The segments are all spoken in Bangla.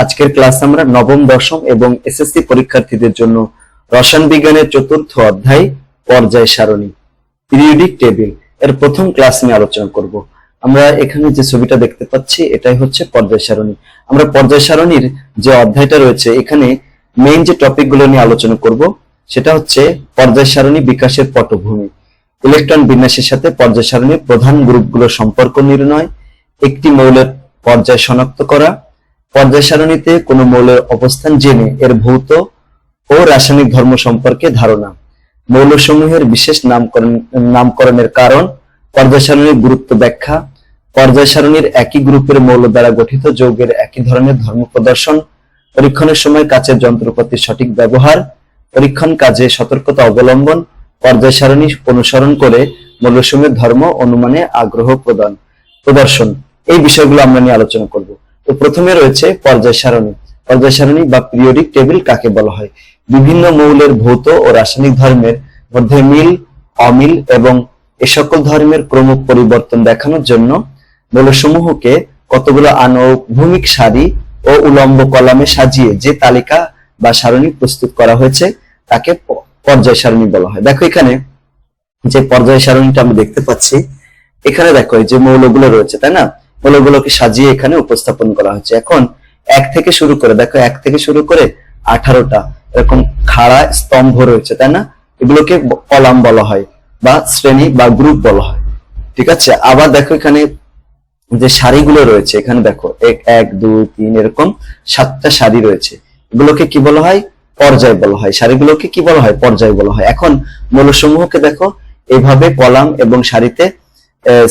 আজকের ক্লাস আমরা নবম এবং পরীক্ষার্থীদের জন্য রসায়ন বিজ্ঞানের চতুর্থ অধ্যায়, পর্যায় সারণী টেবিলের প্রথম ক্লাস নিয়ে আলোচনা করব। আমরা এখানে যে ছবিটা দেখতে পাচ্ছি, এটাই হচ্ছে পর্যায় সারণী। আমরা পর্যায় সারণীর যে অধ্যায়টা রয়েছে, এখানে মেইন যে টপিকগুলো নিয়ে আলোচনা করব, সেটা হচ্ছে পর্যায় সারণী বিকাশের পটভূমি। ইলেকট্রন বিন্যাসের সাথে পর্যায় সারণীর প্রধান গ্রুপগুলোর সম্পর্ক নির্ণয়, একটি মৌলের পর্যায় শনাক্ত করা, পর্যায় সারণীতে কোনো মৌলের অবস্থান জেনে এর ভৌত ও রাসায়নিক ধর্ম সম্পর্কে ধারণা। মৌলসমূহের বিশেষ নামকরণ নামকরণের কারণ, পর্যায় সারণীর গুরুত্ব ব্যাখ্যা, পর্যায় সারণীর একই গ্রুপের মৌল দ্বারা গঠিত যৌগের একই ধরনের ধর্ম প্রদর্শন, পরীক্ষণের সময় কাচের যন্ত্রপাতির সঠিক ব্যবহার, পরীক্ষণ কাজে সতর্কতা অবলম্বন পর্যায় সারণী অনুসরণ করে মৌলসমূহের ধর্ম, অনুমানে আগ্রহ প্রদান, প্রদর্শন। এই বিষয়গুলো আমরা নিয়ে আলোচনা করব। তো প্রথমে রয়েছে পর্যায় সারণী পর্যায় সারণী বা পিরিয়ডিক টেবিল কাকে বলা হয়? বিভিন্ন মৌলের ভৌত ও রাসায়নিক ধর্মের মধ্যে মিল, অমিল এবং এ সকল ধর্মের ক্রম পরিবর্তন দেখানোর জন্য মৌলসমূহকে কতগুলো আনুভূমিক সারি ও উলম্ব কলামে সাজিয়ে যে তালিকা বা সারণী প্রস্তুত করা হয়েছে, তাকে পর্যায় সারণী বলা হয়। দেখো এখানে যে পর্যায় সারণীটা আমি দেখতে পাচ্ছি, এখানে দেখো এই যে মৌলগুলো রয়েছে, তাই না? মৌলগুলোকে সাজিয়ে এখানে উপস্থাপন করা হচ্ছে। এখন এক থেকে শুরু করে, দেখো এক থেকে শুরু করে আঠারোটা, এরকম খাড়া স্তম্ভ রয়েছে, তাই না? এগুলোকে কলাম বলা হয় বা শ্রেণি বা গ্রুপ বলা হয়। ঠিক আছে? আবার দেখো এখানে যে সারিগুলো রয়েছে, এখানে দেখো, এক এক, দুই, তিন, এরকম সাতটা সারি রয়েছে। এগুলোকে কি বলা হয়? পর্যায় বলা হয়। সারিগুলোকে কি বলা হয়? পর্যায় বলা হয়। এখন মৌলসমূহকে দেখো এইভাবে কলাম এবং সারিতে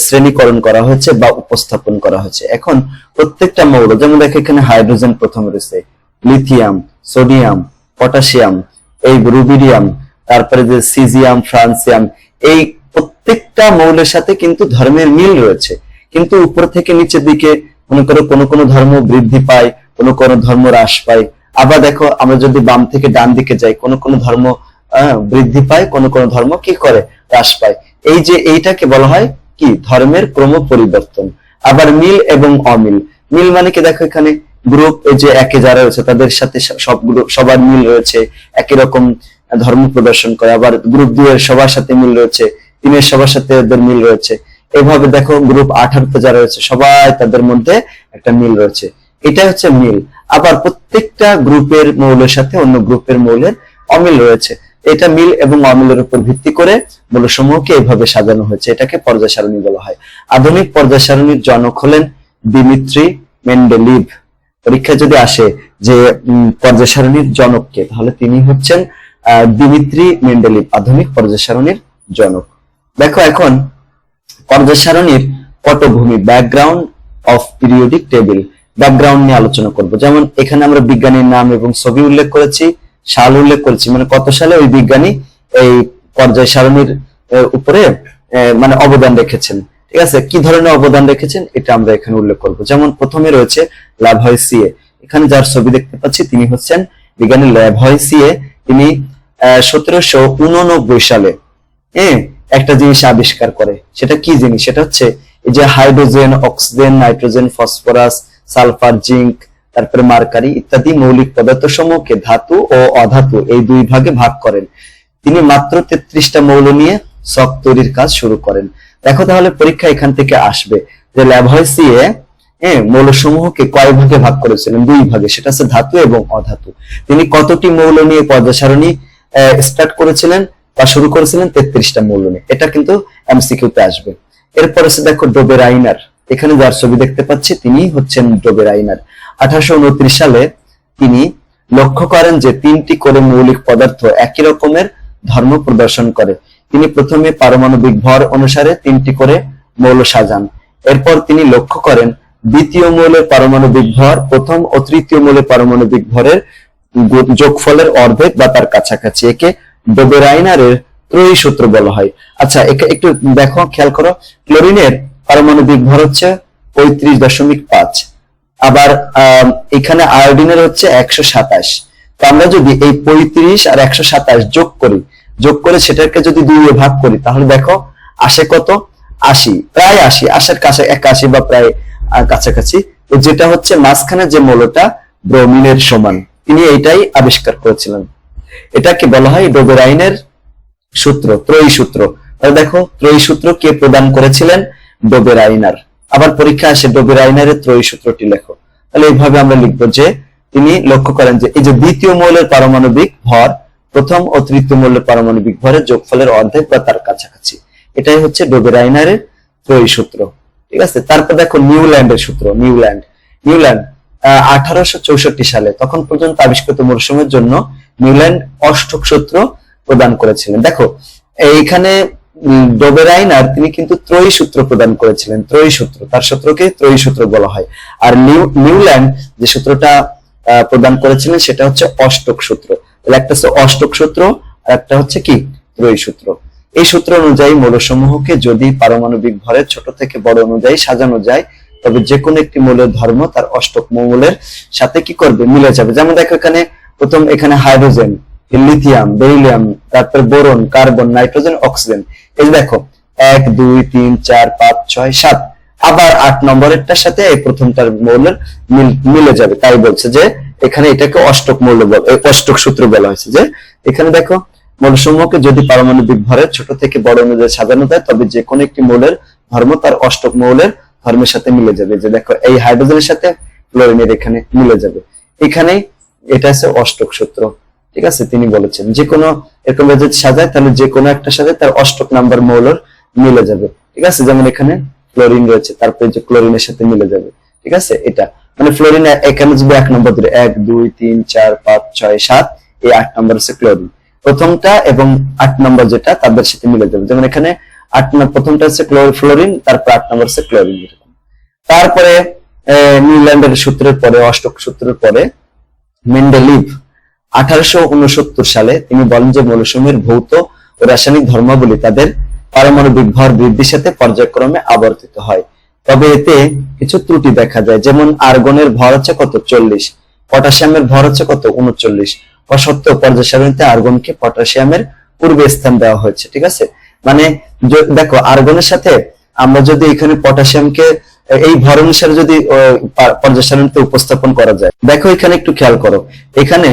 শ্রেণীকরণ করা হয়েছে বা উপস্থাপন করা হয়েছে। এখন প্রত্যেকটা মৌল, যেমন দেখো এখানে হাইড্রোজেন প্রথমে রয়েছে, লিথিয়াম, সোডিয়াম, পটাশিয়াম, এই রুবিডিয়াম তারপরে যে সিজিয়াম, ফ্রান্সিয়াম, এই প্রত্যেকটা মৌলের সাথে কিন্তু ধর্মের মিল রয়েছে। কিন্তু উপর থেকে নিচের দিকে মনে করো কোনো কোনো ধর্ম বৃদ্ধি পায়, কোনো কোনো ধর্ম হ্রাস পায় আবার দেখো, আমরা যদি বাম থেকে ডান দিকে যাই, কোনো কোনো ধর্ম বৃদ্ধি পায়, কোনো কোনো ধর্ম কি করে? হ্রাস পায়। এই যে এইটাকে বলা হয় কি? ধর্মের ক্রম পরিবর্তন আবার মিল এবং অমিল। মিল মানে কি? দেখো এখানে গ্রুপ যে একে যারা রয়েছে, তাদের সাথে সব- সবগুলো, সবার মিল রয়েছে। একই রকম ধর্ম প্রদর্শন করে। আবার গ্রুপ দুয়ের সবার সাথে মিল রয়েছে, তিনের সবার সাথে ওদের মিল রয়েছে। এভাবে দেখো গ্রুপ আঠারোতে যারা রয়েছে, সবাই তাদের মধ্যে একটা মিল রয়েছে। এটা হচ্ছে মিল। আবার প্রত্যেকটা গ্রুপের মৌলের সাথে অন্য গ্রুপের মৌলের অমিল রয়েছে। এটা মিল এবং অমিলের উপর ভিত্তি করে মৌলসমূহকে এইভাবে সাজানো হয়েছে। এটাকে পর্যায় সারণী বলা হয়। আধুনিক পর্যায় সারণীর জনক হলেন দিমিত্রি মেন্ডেলিভ। পরীক্ষা যদি আসে যে পর্যায় সারণীর জনককে, তাহলে তিনি হচ্ছেন দিমিত্রি মেন্ডেলিভ, আধুনিক পর্যায় সারণীর জনক। দেখো এখন পর্যায় সারণীর পটভূমি background of periodic table background নিয়ে আলোচনা করব। যেমন এখানে আমরা বিজ্ঞানীর নাম এবং ছবি উল্লেখ করেছি, সাল উল্লেখ করেছি। মানে কত সালে ওই বিজ্ঞানী এই পর্যায় সারণীর উপরে মানে অবদান রেখেছেন? ঠিক আছে? কি ধরনের অবদান রেখেছেন? এটা আমরা এখানে উল্লেখ করব। যেমন প্রথমে রয়েছে ল্যাভয় সিএ এখানে যার ছবি দেখতে পাচ্ছি, তিনি হচ্ছেন বিজ্ঞানী ল্যাভয় সিএ তিনি সতেরোশো উননব্বই সালে হ্যাঁ একটা জিনিস আবিষ্কার করে। সেটা কি জিনিস? সেটা হচ্ছে এই যে hydrogen, oxygen, nitrogen, phosphorus sulphur, zinc, তারপরে মার্কারি ইত্যাদি মৌলিক পদার্থ সমূহকে ধাতু ও অধাতু এই দুই ভাগে ভাগ করেন। তিনি মাত্র তেত্রিশটা মৌল নিয়ে সক তৈরির কাজ শুরু করেন। দেখো তাহলে পরীক্ষা এখান থেকে আসবে যে ল্যাভয়েসিয়ে হ্যাঁ মৌলসমূহকে কয় ভাগে ভাগ করেছিলেন? দুই ভাগে। সেটা হচ্ছে ধাতু এবং অধাতু। তিনি কতটি মৌল নিয়ে পর্যায় সারণী স্টার্ট করেছিলেন বা শুরু করেছিলেন? তেত্রিশটা মৌল নিয়ে। এটা কিন্তু এমসিকিউ তে আসবে। এরপর আছে দেখো ডোবের আইনার এখানে যার ছবি দেখতে পাচ্ছি তিনি হচ্ছেন ডোবের আইনার। আঠারোশো উনত্রিশ সালে তিনি লক্ষ্য করেন যে তিনটি করে মৌলিক পদার্থ একই রকমের ধর্ম প্রদর্শন করে। তিনি প্রথমে পারমাণবিক ভর অনুসারে তিনটি করে মৌল সাজান। এরপর তিনি লক্ষ্য করেন, দ্বিতীয় মৌলের পারমাণবিক ভর, প্রথম ও তৃতীয় মৌলের পারমাণবিক ভরের যোগফলের অর্ধেক বা তার কাছাকাছি। একে ডোবেরাইনারের ত্রয়ী সূত্র বলা হয়। আচ্ছা একে একটু দেখো, খেয়াল করো। ক্লোরিনের পারমাণবিক ভর হচ্ছে পঁয়ত্রিশ দশমিক পাঁচ। আবার এখানে আয়োডিনের হচ্ছে একশো সাতাশ। তো আমরা যদি এই পঁয়ত্রিশ আর একশো সাতাশ যোগ করি, যোগ করে সেটাকে যদি দুই ভাগ করি, তাহলে দেখো আসে কত? আশি। প্রায় আশি, আশার কাছে একাশি বা প্রায় কাছাকাছি। তো যেটা হচ্ছে মাঝখানে যে মৌলটা ব্রোমিনের সমান। তিনি এটাই আবিষ্কার করেছিলেন। এটাকে বলা হয় ডোবেরাইনের সূত্র, ত্রয়ী সূত্র। তাহলে দেখো, ত্রয়ী সূত্র কে প্রদান করেছিলেন? ডোবেরাইনার আবার পরীক্ষা আসে ডোবেরাইনারের ত্রয়ী সূত্রটি লেখো। তাহলে এইভাবে আমরা লিখব যে তিনি লক্ষ্য করেন যে এই যে দ্বিতীয় মৌলের পারমাণবিক ভর, প্রথম ও তৃতীয় মৌলের পারমাণবিক ভরের যোগফলের অর্ধেক বা তার কাছাকাছি। এটাই হচ্ছে ডোবের আইনারের ত্রয়ী সূত্র ঠিক আছে? তারপর দেখো নিউল্যান্ডের সূত্র, নিউল্যান্ড। নিউল্যান্ড আঠারোশো চৌষট্টি সালে, তখন পর্যন্ত আবিষ্কৃত মরশুমের জন্য নিউল্যান্ড অষ্টক সূত্র প্রদান করেছিলেন। দেখো, এইখানে ডোবেরাইনার তিনি কিন্তু ত্রয়ী সূত্র প্রদান করেছিলেন, ত্রয়ী সূত্র। তার সূত্রকে ত্রয়ী সূত্র বলা হয়। আর নিউ, নিউল্যান্ড যে সূত্রটা প্রদান করেছিলেন, সেটা হচ্ছে অষ্টক সূত্র। তাহলে একটা হচ্ছে অষ্টক সূত্র, আর একটা হচ্ছে কি? ত্রয়ী সূত্র। এই সূত্র অনুযায়ী মৌলসমূহকে যদি পারমাণবিক ভরের ছোট থেকে বড় অনুযায়ী সাজানো যায়, তবে যে কোনো একটি মৌলের ধর্ম তার অষ্টক মৌলের সাথে কি করবে? মিলে যাবে। যেমন দেখো এখানে, প্রথম এখানে হাইড্রোজেন। লিথিয়াম বেরিলিয়াম তারপর বোরন, কার্বন, নাইট্রোজেন, অক্সিজেন। এই যে দেখো, এক, দুই, তিন, চার, পাঁচ, ছয়, সাত। আবার আট নম্বরেরটার সাথে এই প্রথমটার মৌলের মিল- যাবে। তাই বলছে যে এখানে এটাকে অষ্টক মৌল অষ্টক সূত্র বলা হয়েছে যে এখানে দেখো, মৌলসমূহকে যদি পারমাণবিক ভরের ছোট থেকে বড় অনুযায়ী সাজানো যায়, তবে যে কোনো একটি মৌলের ধর্ম তার অষ্টক মৌলের ধর্মের সাথে মিলে যাবে। যে দেখো, এই হাইড্রোজেনের সাথে ফ্লোরিনের এখানে মিলে যাবে। এখানে এটা আছে অষ্টক সূত্র। ঠিক আছে, তিনি বলেছেন, যে কোনো এরকম যদি সাজায়, তাহলে যে কোনো একটা সাথে তার অষ্টক নাম্বার মৌলর মিলে যাবে। ঠিক আছে, যেমন এখানে ক্লোরিন রয়েছে, তারপরে যে ক্লোরিনের সাথে মিলে যাবে। ঠিক আছে, এটা। মানে ফ্লোরিন এখানে যদি এক নম্বর ধরে, এক, দুই, তিন, চার, পাঁচ, ছয়, সাত, এই আট নম্বর হচ্ছে ক্লোরিন। প্রথমটা এবং আট নম্বর যেটা, তাদের সাথে মিলে যাবে। যেমন এখানে আট নম্বর প্রথমটা হচ্ছে ফ্লোরিন, তারপর আট নম্বর হচ্ছে ক্লোরিন তারপরে নিউল্যান্ডের সূত্রের পরে, অষ্টক সূত্রের পরে, মেন্ডেলিভ আঠারোশো উনসত্তর সালে তিনি বলেন যে মৌলসমূহের ভৌত ও রাসায়নিক ধর্মাবলী তাদের পারমাণবিক ভর বৃদ্ধির সাথে পর্যায়ক্রমে আবর্তিত হয়। তবে এতে কিছু ত্রুটি দেখা যায়, যেমন আর্গনের ভর হচ্ছে কত চল্লিশ, পটাশিয়ামের ভর হচ্ছে কত উনচল্লিশ সত্ত্বেও পর্যায় সারণীতে আর্গনকে পটাশিয়ামের পূর্বে স্থান দেওয়া হয়েছে, ঠিক আছে? মানে দেখো, আর্গনের সাথে আমরা যদি এখানে পটাশিয়ামকে, এই ভর অনুসারে যদি পর্যায় সারণীতে উপস্থাপন করা যায়, দেখো এখানে একটু খেয়াল করো। এখানে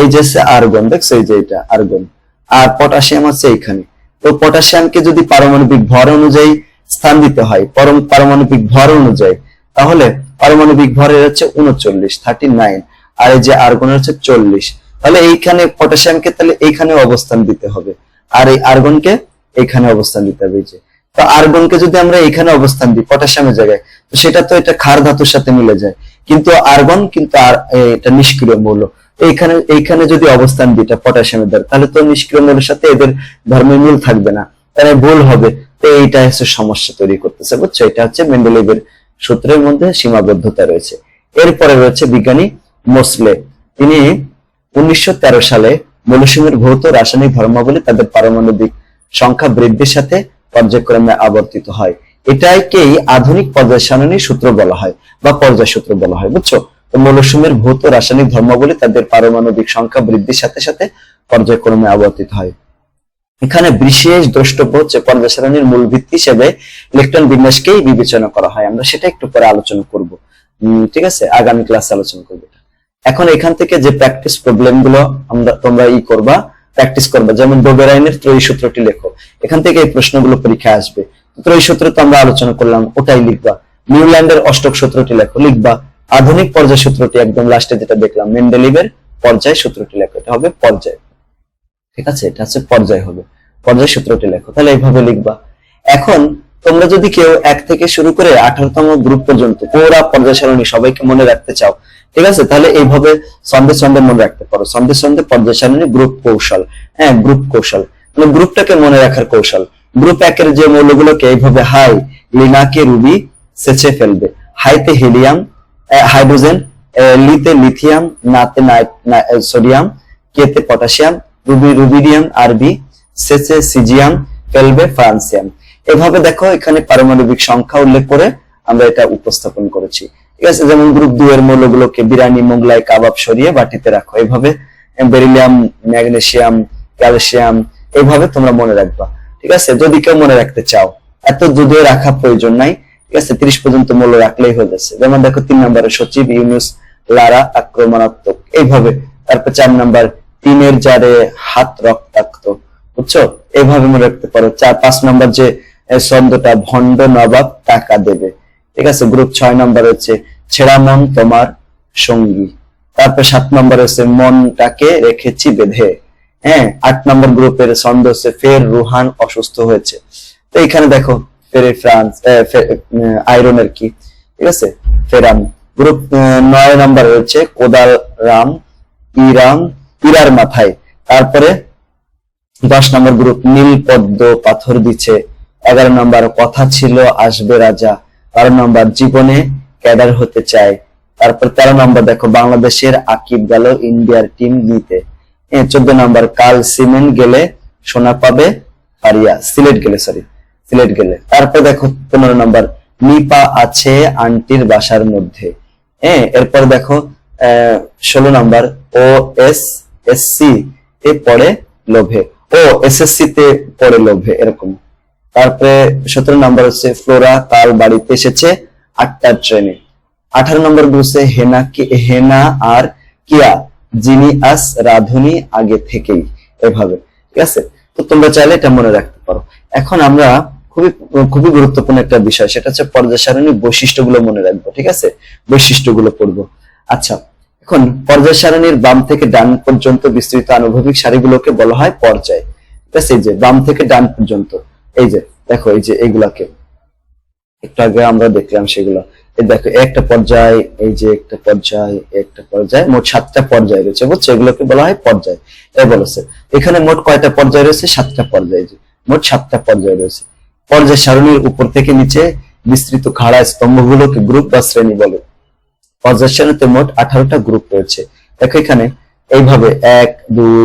এই যে আর্গন দেখছ? এই যে এটা আর্গন আর পটাশিয়াম আছে এখানে তো পটাশিয়ামকে যদি পারমাণবিক ভর অনুযায়ী স্থান দিতে হয়, পরম পারমাণবিক ভর অনুযায়ী, তাহলে পারমাণবিক ভরের হচ্ছে উনচল্লিশ থার্টি নাইন আর এই যে আর্গনের হচ্ছে চল্লিশ। তাহলে এইখানে পটাশিয়ামকে তাহলে এইখানে অবস্থান দিতে হবে। আর এই আর্গনকে এইখানে অবস্থান দিতে হবে যে। তো আর্গনকে যদি আমরা এইখানে অবস্থান দিই পটাশিয়ামের জায়গায়, তো সেটা তো এটা ক্ষার ধাতুর সাথে মিলে যায়। কিন্তু আর্গন কিন্তু আর এটা নিষ্ক্রিয় মৌল। এইখানে এইখানে যদি অবস্থান এটা পটাশিয়ামের দ্বারা, তাহলে তো নিষ্ক্রিয় মৌলের সাথে এদের ধর্মের মিল থাকবে না। তাহলে ভুল হবে। তো এইটা হচ্ছে সমস্যা তৈরি করতেছে, বুঝছ? এটা হচ্ছে মেন্ডেলিভের সূত্রের মধ্যে সীমাবদ্ধতা রয়েছে। এরপরে রয়েছে বিজ্ঞানী মোসলে। তিনি উনিশশো তেরো সালে মৌলসীমের ভৌত রাসায়নিক ধর্মাবলী তাদের পারমাণবিক সংখ্যা বৃদ্ধির সাথে পর্যায়ক্রমে আবর্তিত হয়। এটাকেই আধুনিক পর্যায় সারণী সূত্র বলা হয়, বা পর্যায় সূত্র বলা হয়, বুঝছ? তো মৌলসীমের ভৌত রাসায়নিক ধর্মাবলী তাদের পারমাণবিক সংখ্যা বৃদ্ধির সাথে সাথে পর্যায়ক্রমে আবর্তিত হয়। এখানে বিশেষ দ্রষ্টব্য হচ্ছে পর্যায় সারণীর মূল ভিত্তি হিসেবে ইলেকট্রন বিন্যাসকেই বিবেচনা করা হয়। আমরা সেটা একটু পরে আলোচনা করব। ঠিক আছে? আগামী ক্লাসে আলোচনা করব এখন এখান থেকে যে প্র্যাকটিস প্রবলেমগুলো আমরা, তোমরা ই করবা প্র্যাকটিস করবা, যেমন ডোবেরাইনের ত্রয়ী সূত্রটি লেখো। এখান থেকে এই প্রশ্নগুলো পরীক্ষায় আসবে। ত্রয়ী সূত্র তো আমরা আলোচনা করলাম, ওটাই লিখবা। নিউল্যান্ডের অষ্টক সূত্রটি লেখো, লিখবা। আধুনিক পর্যায় সূত্রটি একদম লাস্টে যেটা দেখলাম মেন্ডেলিভের পর্যায় সূত্রটি লেখো, এটা হবে পর্যায়। ঠিক আছে? এটা হচ্ছে পর্যায় হবে। পর্যায় সূত্রটি লেখো, তাহলে এইভাবে লিখবা। এখন তোমরা যদি কেউ এক থেকে শুরু করে আঠারোতম গ্রুপ পর্যন্ত পুরা পর্যায় সারণী সবাইকে মনে রাখতে চাও, ঠিক আছে? তাহলে এইভাবে সন্দেহ সন্দেহ মনে রাখতে পারো। সন্দেহ সন্দেহ পর্যায় সারণী গ্রুপ কৌশল। হ্যাঁ গ্রুপ কৌশল। মানে গ্রুপটাকে মনে রাখার কৌশল। গ্রুপ একের যে মৌলগুলোকে এইভাবে হাই, লিনাকে রুবি সেচে ফেলবে। হাইতে হিলিয়াম হাইড্রোজেন লিতে লিথিয়াম, নাতে সোডিয়াম, কেতে পটাশিয়াম, রুবি, রুবিডিয়াম, আরবি, সেচে সিজিয়াম, ফেলবে ফ্রান্সিয়াম। এভাবে দেখো এখানে পারমাণবিক সংখ্যা উল্লেখ করে আমরা এটা উপস্থাপন করেছি। ঠিক আছে? যেমন গ্রুপ দুই এর মৌলগুলোকে বিরানি, মোগলাই, কাবাব সরিয়ে বাটিতে রাখো। এভাবে বেরিলিয়াম, ম্যাগনেসিয়াম, ক্যালসিয়াম এইভাবে তোমরা মনে রাখবা। ঠিক আছে? যদি কেউ মনে রাখতে চাও, এত যদিও রাখা প্রয়োজন নাই। ঠিক আছে, তিরিশ পর্যন্ত মূল্য রাখলেই হয়ে যাচ্ছে। যেমন দেখো, তিন নম্বরে সচিব ইউনুস, লারা আক্রমণাত্মক। এইভাবে তারপর চার নাম্বার তিনের জারে হাত রক্তাক্ত। বুঝছ? এইভাবে মনে রাখতে পারো। চার, পাঁচ নাম্বার যে ছন্দটা, ভণ্ড নবাব টাকা দেবে। ঠিক আছে? গ্রুপ ছয় নাম্বার হচ্ছে, ছেঁড়া মন তোমার সঙ্গী। তারপর সাত নম্বর হচ্ছে, মনটাকে রেখেছি বেঁধে। হ্যাঁ? আট নম্বর গ্রুপের ছন্দ হচ্ছে, ফের রুহান অসুস্থ হয়েছে। তো এখানে দেখো ফেরে ফ্রান্স আহ, ফে- কি ঠিক আছে? ফেরাম গ্রুপ নয় নম্বর রয়েছে কোদাল রাম ইরাম ইরার মাথায়। তারপরে দশ নম্বর গ্রুপ নীল পদ্ম পাথর দিচ্ছে এগারো নম্বর কথা ছিল আসবে রাজা। বারো নম্বর জীবনে ক্যাডার হতে চায়। তারপর তেরো নম্বর দেখো বাংলাদেশের আকিব গেল ইন্ডিয়ার টিম নিতে। চোদ্দ নম্বর কাল সিমেন্ট গেলে সোনা পাবে পারিয়া সিলেট গেলে সরি সিলেট গেলে। তারপর দেখো পনেরো নম্বর নিপা আছে আন্টির বাসার মধ্যে। হ্যাঁ এরপর দেখো ষোলো নম্বর ও এস এস সি এ পড়ে লোভে। ও এসএসসি তে পড়ে লোভে, এরকম। তারপরে সতেরো নম্বর হচ্ছে ফ্লোরা কাল বাড়িতে এসেছে আটটার ট্রেনে আঠারো নম্বর বলছে হেনা হেনা আর কিয়া, যিনি আস রাধুনি আগে থেকেই এভাবে। ঠিক আছে? তো তোমরা চাইলে এটা মনে রাখতে পারো। এখন আমরা খুবই খুবই গুরুত্বপূর্ণ একটা বিষয়, সেটা হচ্ছে পর্যায় সারণী বৈশিষ্ট্যগুলো মনে রাখব, ঠিক আছে? বৈশিষ্ট্যগুলো পড়ব। আচ্ছা এখন পর্যায় সারণীর বাম থেকে ডান পর্যন্ত বিস্তৃত আনুভবিক সারিগুলোকে বলা হয় পর্যায়। ঠিক আছে? এই যে, বাম থেকে ডান পর্যন্ত, এই যে, দেখো, এই যে, এইগুলাকে। একটু আগে আমরা দেখলাম সেগুলো। এই দেখো একটা পর্যায়, এই যে একটা পর্যায় একটা পর্যায়, মোট সাতটা পর্যায় রয়েছে, বুঝছ? এগুলোকে বলা হয় পর্যায়। এই বলেছে, এখানে মোট কয়টা পর্যায় রয়েছে? সাতটা পর্যায় মোট সাতটা পর্যায় রয়েছে। পর্যায় সারণীর উপর থেকে নিচে বিস্তৃত খাড়া স্তম্ভগুলোকে গ্রুপ বা শ্রেণি বলে। পর্যায় সারণীতে মোট আঠারোটা গ্রুপ রয়েছে। দেখো এখানে এইভাবে এক, দুই,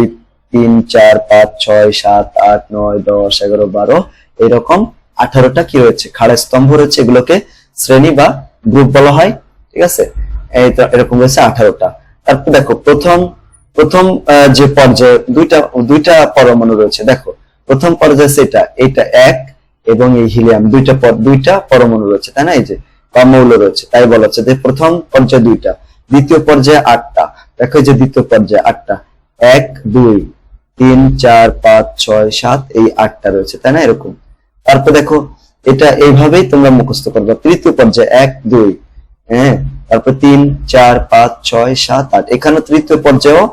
তিন, চার, পাঁচ, ছয়, সাত, আট, নয়, দশ, এগারো, বারো, এরকম আঠারোটা কি রয়েছে? খাড়া স্তম্ভ রয়েছে, এগুলোকে শ্রেণি বা গ্রুপ বলা হয়, ঠিক আছে? এরকম রয়েছে আঠারোটা। তারপর দেখো, প্রথম প্রথম যে পর্যায়ে, দুইটা দুইটা পরমাণু রয়েছে। দেখো, প্রথম পর্যায়ে এটা এটা এক এবং এই হিলিয়াম দুইটা পর- দুইটা পরমাণু রয়েছে, তাই না? এই যে মৌল রয়েছে, তাই বলা হচ্ছে যে প্রথম পর্যায়ে দুইটা, দ্বিতীয় পর্যায়ে আটটা। দেখো যে দ্বিতীয় পর্যায়ে আটটা, এক, দুই, তিন, চার, পাঁচ, ছয়, সাত, এই আটটা রয়েছে, তাই না? এরকম। তারপর দেখো, এটা এইভাবেই তোমরা মুখস্থ করবে। তৃতীয় পর্যায়ে এক, দুই হ্যাঁ? তারপর তিন, চার, পাঁচ, ছয়, সাত, আট। এখানে তৃতীয় পর্যায়েও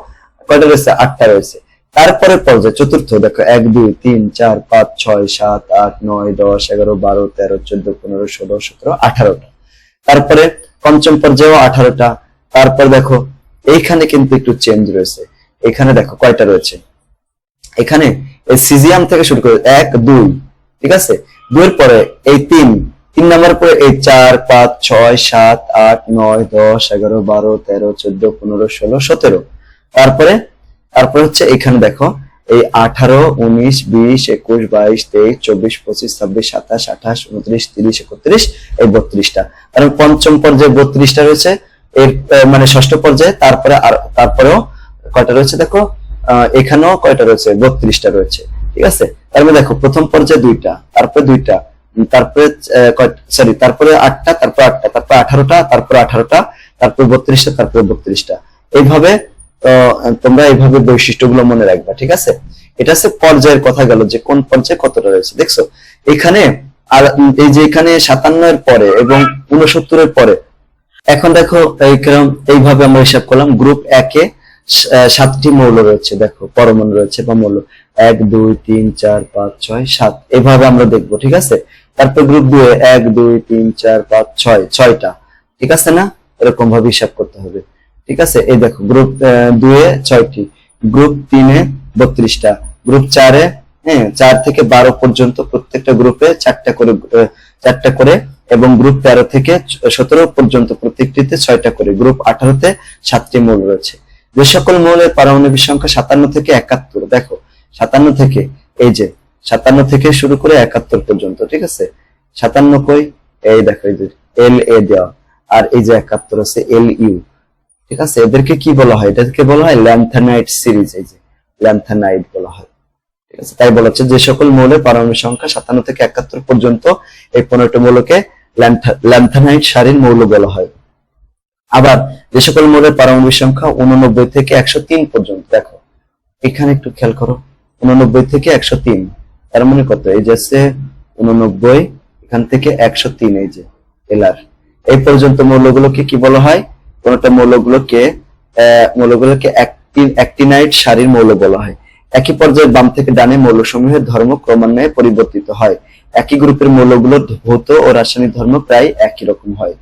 কয়টা রয়েছে? আটটা রয়েছে। তারপরে পর্যায়ে চতুর্থ, দেখো, এক, দুই, তিন, চার, পাঁচ, ছয়, সাত, আট, নয়, দশ, এগারো, বারো, তেরো, চোদ্দ, পনেরো, ষোলো, সতেরো, আঠারোটা। তারপরে পঞ্চম পর্যায়েও আঠারোটা। তারপর দেখো, এইখানে কিন্তু একটু চেঞ্জ রয়েছে। এখানে দেখো, কয়টা রয়েছে? এখানে এই সিজিয়াম থেকে শুরু করে এক, দুই, ঠিক আছে? দুইয়ের পরে এই তিন তিন নাম্বার পরে এই চার, পাঁচ, ছয়, সাত, আট, নয়, দশ, এগারো, বারো, তেরো, চোদ্দ, পনেরো, ষোলো, সতেরো। তারপরে তারপরে হচ্ছে এখানে দেখো, এই আঠারো, উনিশ, বিশ, একুশ, বাইশ, তেইশ, চব্বিশ, পঁচিশ, ছাব্বিশ, সাতাশ, আঠাশ, উনত্রিশ, তিরিশ, একত্রিশ, এই বত্রিশটা। কারণ পঞ্চম পর্যায়ে বত্রিশটা রয়েছে, এর মানে ষষ্ঠ পর্যায়ে, তারপরে আর, তারপরেও কয়টা রয়েছে দেখো এখানেও কয়টা রয়েছে, বত্রিশটা রয়েছে, ঠিক আছে? তার মধ্যে দেখো, প্রথম পর্যায়ে দুইটা, তারপরে দুইটা তারপরে সরি তারপরে আটটা তারপরে আটটা, তারপরে আঠারোটা তারপরে আঠারোটা, তারপরে বত্রিশটা তারপরে বত্রিশটা। এইভাবে তোমরা এইভাবে বৈশিষ্ট্যগুলো মনে রাখবা, ঠিক আছে? এটা হচ্ছে পর্যায়ের কথা গেল যে কোন পর্যায়ে কতটা রয়েছে, দেখছ? এখানে আর এই যে এখানে সাতান্নের পরে এবং উনসত্তরের পরে, এখন দেখো এইভাবে আমরা হিসাব করলাম গ্রুপ একে সাতটি মৌল রয়েছে, দেখো, পরমাণু রয়েছে বা মৌল। এক, দুই, তিন, চার, পাঁচ, ছয়, সাত, এভাবে আমরা দেখব, ঠিক আছে? তারপর গ্রুপ দুই এক, দুই, তিন, চার, পাঁচ, ছয়, ছয়টা, ঠিক আছে না? এরকম ভাবে হিসাব করতে হবে। ঠিক আছে? এই দেখো গ্রুপ দুয়ে ছয়টি। গ্রুপ তিনে বত্রিশটা। গ্রুপ চারে হ্যাঁ চার থেকে বারো পর্যন্ত প্রত্যেকটা গ্রুপে চারটা করে চারটা করে এবং গ্রুপ তেরো থেকে সতেরো পর্যন্ত প্রত্যেকটিতে ছয়টা করে। গ্রুপ আঠারোতে সাতটি মৌল রয়েছে। যে সকল মৌলের পারমাণবিক সংখ্যা সাতান্ন থেকে একাত্তর। দেখো, সাতান্ন থেকে, এই যে, সাতান্ন থেকে শুরু করে একাত্তর পর্যন্ত, ঠিক আছে? সাতান্ন কই? এই দেখো, এই যে, এল এ দেওয়া। আর এই যে একাত্তর আছে, এল ইউ। ঠিক আছে? এদেরকে কি বলা হয়? এদেরকে বলা হয় ল্যান্থানাইট সিরিজ, এই যে ল্যান্থানাইট বলা হয়। ঠিক আছে? তাই বলা হচ্ছে যে সকল মৌলের পারমাণবিক সংখ্যা সাতান্ন থেকে একাত্তর পর্যন্ত এই পনেরোটি মৌলকে ল্যান্থানাইট সারির মৌল বলা হয়। আবার যে সকল মৌলের পারমাণবিক সংখ্যা উননব্বই থেকে একশো তিন পর্যন্ত, দেখো, এখানে একটু খেয়াল করো, উননব্বই থেকে একশো তিন, তার মানে কত? এই যে আছে উননব্বই, এখান থেকে একশো তিন, এই যে এলার এই পর্যন্ত মৌলগুলোকে কি বলা হয়? কোনটা মৌলগুলোকে মৌলগুলোকে অ্যাক্টি- অ্যাক্টিনাইট সারির মৌল বলা হয়। একই পর্যায়ে বাম থেকে ডানে মৌলসমূহের ধর্ম ক্রমান্বয়ে পরিবর্তিত হয়। একই গ্রুপের মৌলগুলোর ভৌত ও রাসায়নিক ধর্ম প্রায় একই রকম হয়।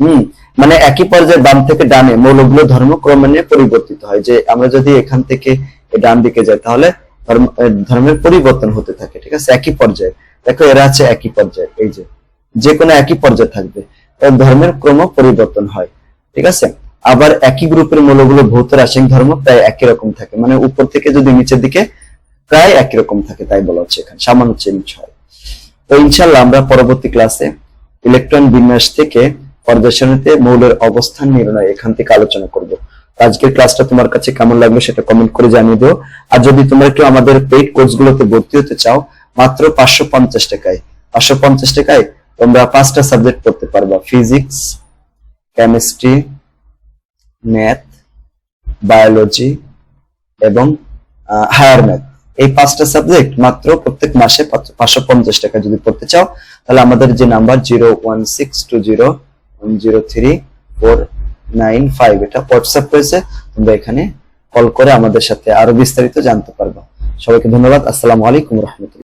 হম মানে একই পর্যায়ে বাম থেকে ডানে মৌলগুলো ধর্ম ক্রমান্বয়ে পরিবর্তিত হয়। যে আমরা যদি এখান থেকে ডান দিকে যাই, তাহলে ধর্ম- ধর্মের পরিবর্তন হতে থাকে, ঠিক আছে? একই পর্যায়ে। দেখো, এরা আছে একই পর্যায়ে। এই যে যে কোনো একই পর্যায়ে থাকবে। ধর্মের ক্রম পরিবর্তন হয়। ঠিক আছে? আবার একই গ্রুপের মৌলগুলো ভৌত রাসায়নিক ধর্ম প্রায় একই রকম থাকে। মানে উপর থেকে যদি নিচের দিকে প্রায় একই রকম থাকে, তাই বলা হচ্ছে এখানে। সামান্য চেঞ্জ হয়। তো ইনশাল্লাহ আমরা পরবর্তী ক্লাসে ইলেকট্রন বিন্যাস থেকে পর্যায় মৌলের অবস্থান নির্ণয় এখান থেকে আলোচনা করব। আজকের ক্লাসটা তোমার কাছে কেমন লাগল সেটা কমেন্ট করে জানিয়ে দিও। আর যদি তোমরা একটু আমাদের পেইড কোর্সগুলোতে ভর্তি হতে চাও, মাত্র পাঁচশো পঞ্চাশ টাকায়। পাঁচশো পঞ্চাশ টাকায় তোমরা পাঁচটা সাবজেক্ট পড়তে পারবা ফিজিক্স কেমিস্ট্রি, ম্যাথ, বায়োলজি এবং হায়ার ম্যাথ। এই পাঁচটা সাবজেক্ট মাত্র প্রত্যেক মাসে পাঁচশো পঞ্চাশ টাকা যদি পড়তে চাও, তাহলে আমাদের যে number zero one six two zero zero three four nine five, এটা হোয়াটসঅ্যাপ রয়েছে। তোমরা এখানে কল করে আমাদের সাথে আরও বিস্তারিত জানতে পারবা। সবাইকে ধন্যবাদ। আসসালামু আলাইকুম রহমতুল্লাহ।